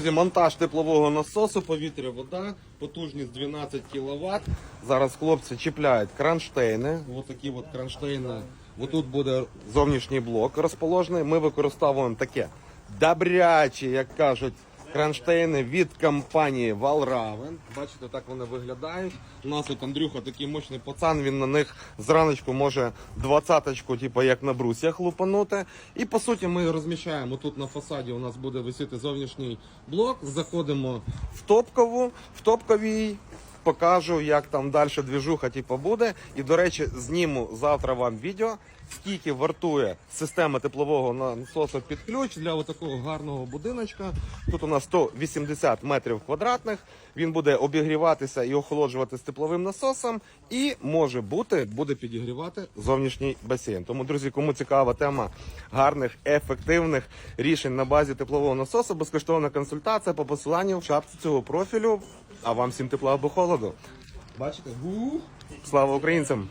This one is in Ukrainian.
Монтаж теплового насосу, повітря, вода, потужність 12 кВт. Зараз хлопці чіпляють кронштейни. Ось такі от кронштейни. Отут буде зовнішній блок розположений. Ми використовуємо таке добряче, як кажуть, кронштейни від компанії Valraven. Бачите, так вони виглядають. У нас тут Андрюха такий мощний пацан, він на них зраночку може двадцяточку, типу як на брусьях лупанути. І по суті ми розміщаємо тут на фасаді. У нас буде висіти зовнішній блок. Заходимо в топкову, в топковій. Покажу, як там далі двіжуха типу, буде. І, до речі, зніму завтра вам відео, скільки вартує система теплового насосу під ключ для такого гарного будиночка. Тут у нас 180 метрів квадратних. Він буде обігріватися і охолоджувати з тепловим насосом, і може бути, буде підігрівати зовнішній басейн. Тому, друзі, кому цікава тема гарних, ефективних рішень на базі теплового насосу, безкоштовна консультація по посиланню в шапці цього профілю. А вам всім тепла або холоду. Бачите? Слава українцям!